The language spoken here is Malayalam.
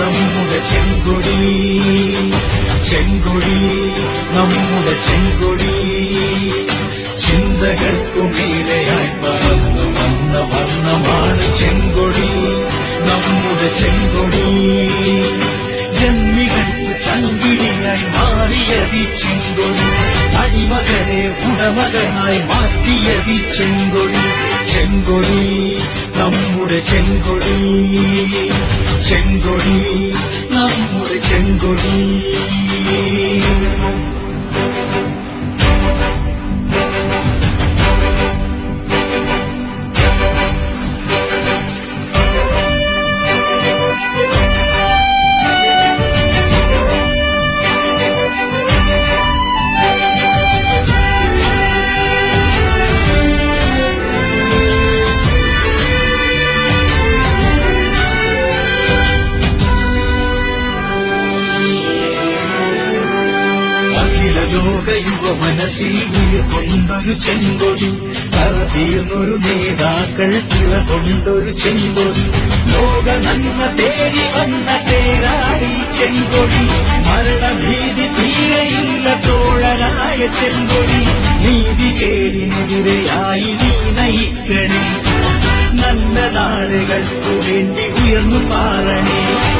നമ്മുടെ ചെങ്കൊടി ചെങ്കൊടി നമ്മുടെ ചെങ്കൊടി. ചിന്തകൾക്കു മേലെയായി പറന്നു വന്ന വർണമാണ് ചെങ്കൊടി നമ്മുടെ ചെങ്കൊടി. ജന്മികൾക്ക് ചങ്കിടിയായി മാറിയതി ചെങ്കൊടി അടിമകനെ ഉടമകനായി മാറ്റിയതി ചെങ്കൊടി. ചെങ്കൊടി നമ്മുടെ ചെങ്കൊടി. ചെങ്കൊടി യുവ മനസ്സിൽ കൊണ്ടൊരു ചെങ്കൊടി. കറതീർന്നൊരു നേതാക്കൾ കൊണ്ടൊരു ചെങ്കൊടി. ലോക നന്മ തേടി വന്ന തേരാടി ചെങ്കൊടി. മരണഭീതി തീരയില്ല തോഴനായ ചെങ്കൊടി. നീതി കേടിനെതിരെയായി നീ നയിക്കണേ നല്ല നാടുകൾക്കു വേണ്ടി ഉയർന്നു പാറണേ.